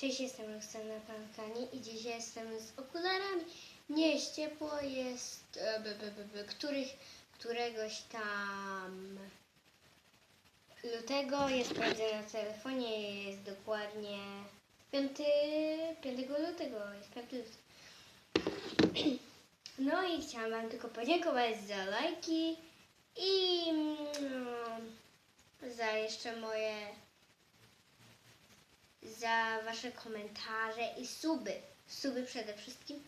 Cześć, jestem Roxana Pankani i dziś jestem z okularami. Nie ciepło, jest e, b, b, b, b, których, któregoś tam lutego. Jest sprawdzę na telefonie, jest dokładnie 5, 5 lutego, jest 5 lutego. No i chciałam Wam tylko podziękować za lajki i mm, za jeszcze moje za Wasze komentarze i suby. Suby przede wszystkim.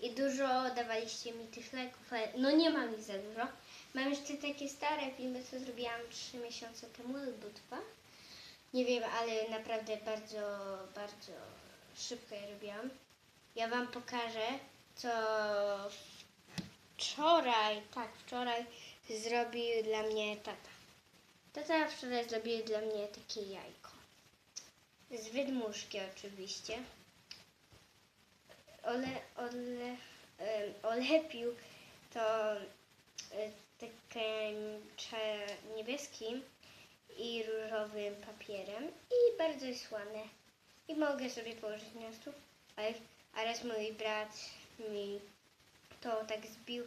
I dużo dawaliście mi tych lajków, ale no nie mam ich za dużo. Mam jeszcze takie stare filmy, co zrobiłam 3 miesiące temu albo dwa. Nie wiem, ale naprawdę bardzo, bardzo szybko je robiłam. Ja Wam pokażę, co wczoraj, tak, wczoraj zrobił dla mnie tata. Tata wczoraj zrobił dla mnie takie jajko. Z wydmuszki oczywiście. Ole, ole, olepił to e, takim niebieskim i różowym papierem i bardzo jest ładne. I mogę sobie położyć na stół, a raz mój brat mi to tak zbił.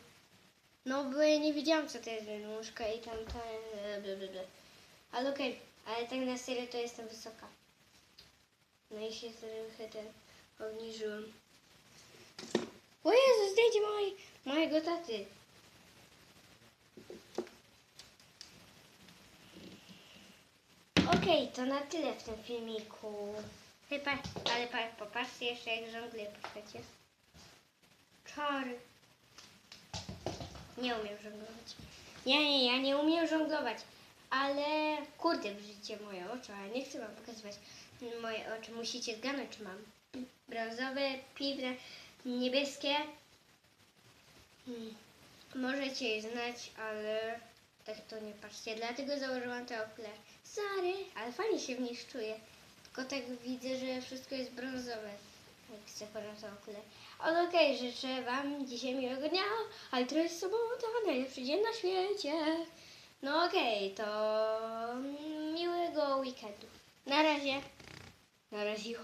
No bo ja nie wiedziałam co to jest wydmuszka i tam ta e. Ale okej, ale tak na serio to jestem wysoka. No i się trochę ten obniżyłam. O Jezu, zdjęcie mojej, mojego taty. Okej, to na tyle w tym filmiku. Chyba, ale pa, popatrzcie jeszcze jak żongluję, poczekajcie. Czary. Nie umiem żonglować. Nie, nie, ja nie umiem żonglować. Ale kurde, widzicie moje oczy, ale nie chcę wam pokazywać moje oczy. Musicie zgadnąć, czy mam brązowe, piwne, niebieskie. Hmm. Możecie je znać, ale tak to nie patrzcie. Dlatego założyłam te okulary. Ale fajnie się w nich czuję. Tylko tak widzę, że wszystko jest brązowe. Jak chcę te okulary. Ale okej, życzę Wam dzisiaj miłego dnia. A jutro jest sobota, najlepszy dzień na świecie. No okej, to miłego weekendu. Na razie. Na razie.